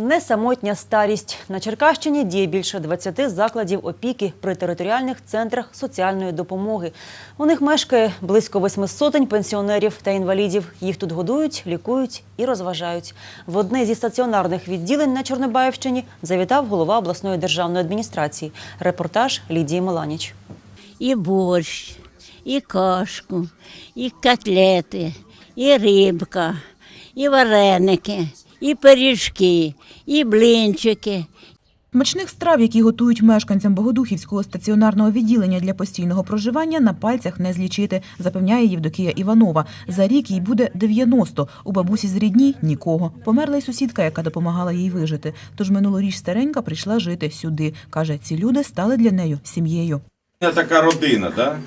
Не самотня старість. На Черкащині діє більше 20 закладів опіки при територіальних центрах соціальної допомоги. У них мешкає близько восьми сотень пенсіонерів та інвалідів. Їх тут годують, лікують і розважають. В одне зі стаціонарних відділень на Чорнобаївщині завітав голова обласної державної адміністрації. Репортаж Лідії Меланіч. і борщ, і кашку, і котлети, і рибка, і вареники, і пиріжки, і блинчики, Смачних страв, які готують мешканцям Богодухівського стаціонарного відділення для постійного проживання, на пальцях не злічити, запевняє Євдокія Іванова. За рік їй буде 90. У бабусі з рідні – нікого. Померла й сусідка, яка допомагала їй вижити. Тож минулоріч старенька прийшла жити сюди. Каже, ці люди стали для нею сім'єю. Це така родина, так?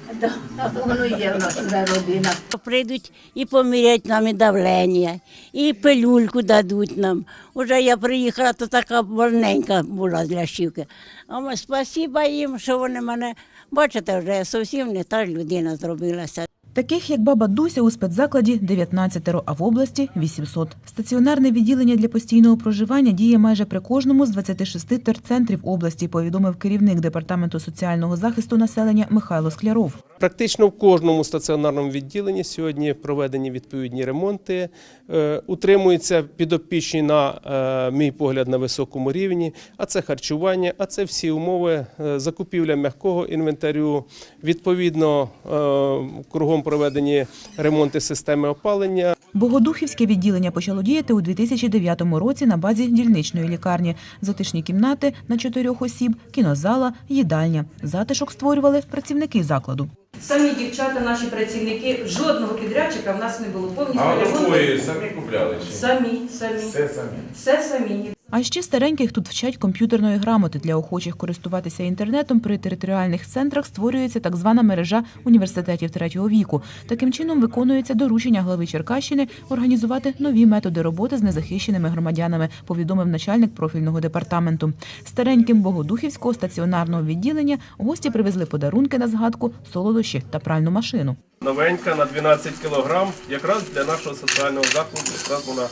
Воно є в нас вже родина. Прийдуть і помірять нам і давлення, і пилюльку дадуть нам. Уже я приїхала, то така больненька була для щівки. А ми спасіба їм, що вони мене, бачите, вже зовсім не та людина зробилася. Таких, як баба Дуся, у спецзакладі 19, а в області – 800. Стаціонарне відділення для постійного проживання діє майже при кожному з 26 терцентрів області, повідомив керівник Департаменту соціального захисту населення Михайло Скляров. Практично в кожному стаціонарному відділенні сьогодні проведені відповідні ремонти. Е, Утримуються підопічні на е, мій погляд на високому рівні. А це харчування, а це всі умови е, закупівля м'якого інвентарю. Відповідно, е, проведені ремонти системи опалення. Богодухівське відділення почало діяти у 2009 році на базі дільничної лікарні. Затишні кімнати на чотирьох осіб, кінозала, їдальня. Затишок створювали працівники закладу. Самі дівчата, наші працівники, жодного підрядчика в нас не було. Повністю А отакої самі купляли чи? Самі, самі. Все самі. Все самі. А ще стареньких тут вчать комп'ютерної грамоти. Для охочих користуватися інтернетом при територіальних центрах створюється так звана мережа університетів третього віку. Таким чином виконується доручення глави Черкащини організувати нові методи роботи з незахищеними громадянами, повідомив начальник профільного департаменту. Стареньким Богодухівського стаціонарного відділення гості привезли подарунки на згадку, солодощі та пральну машину. Новенька на 12 кілограм, якраз для нашого соціального закладу, якраз вона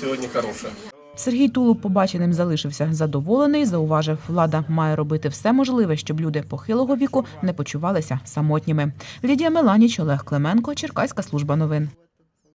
сьогодні хороша. Сергій Тулуб побаченим залишився задоволений. Зауважив, влада має робити все можливе, щоб люди похилого віку не почувалися самотніми. Лідія Меланіч, Олег Клименко, Черкаська служба новин.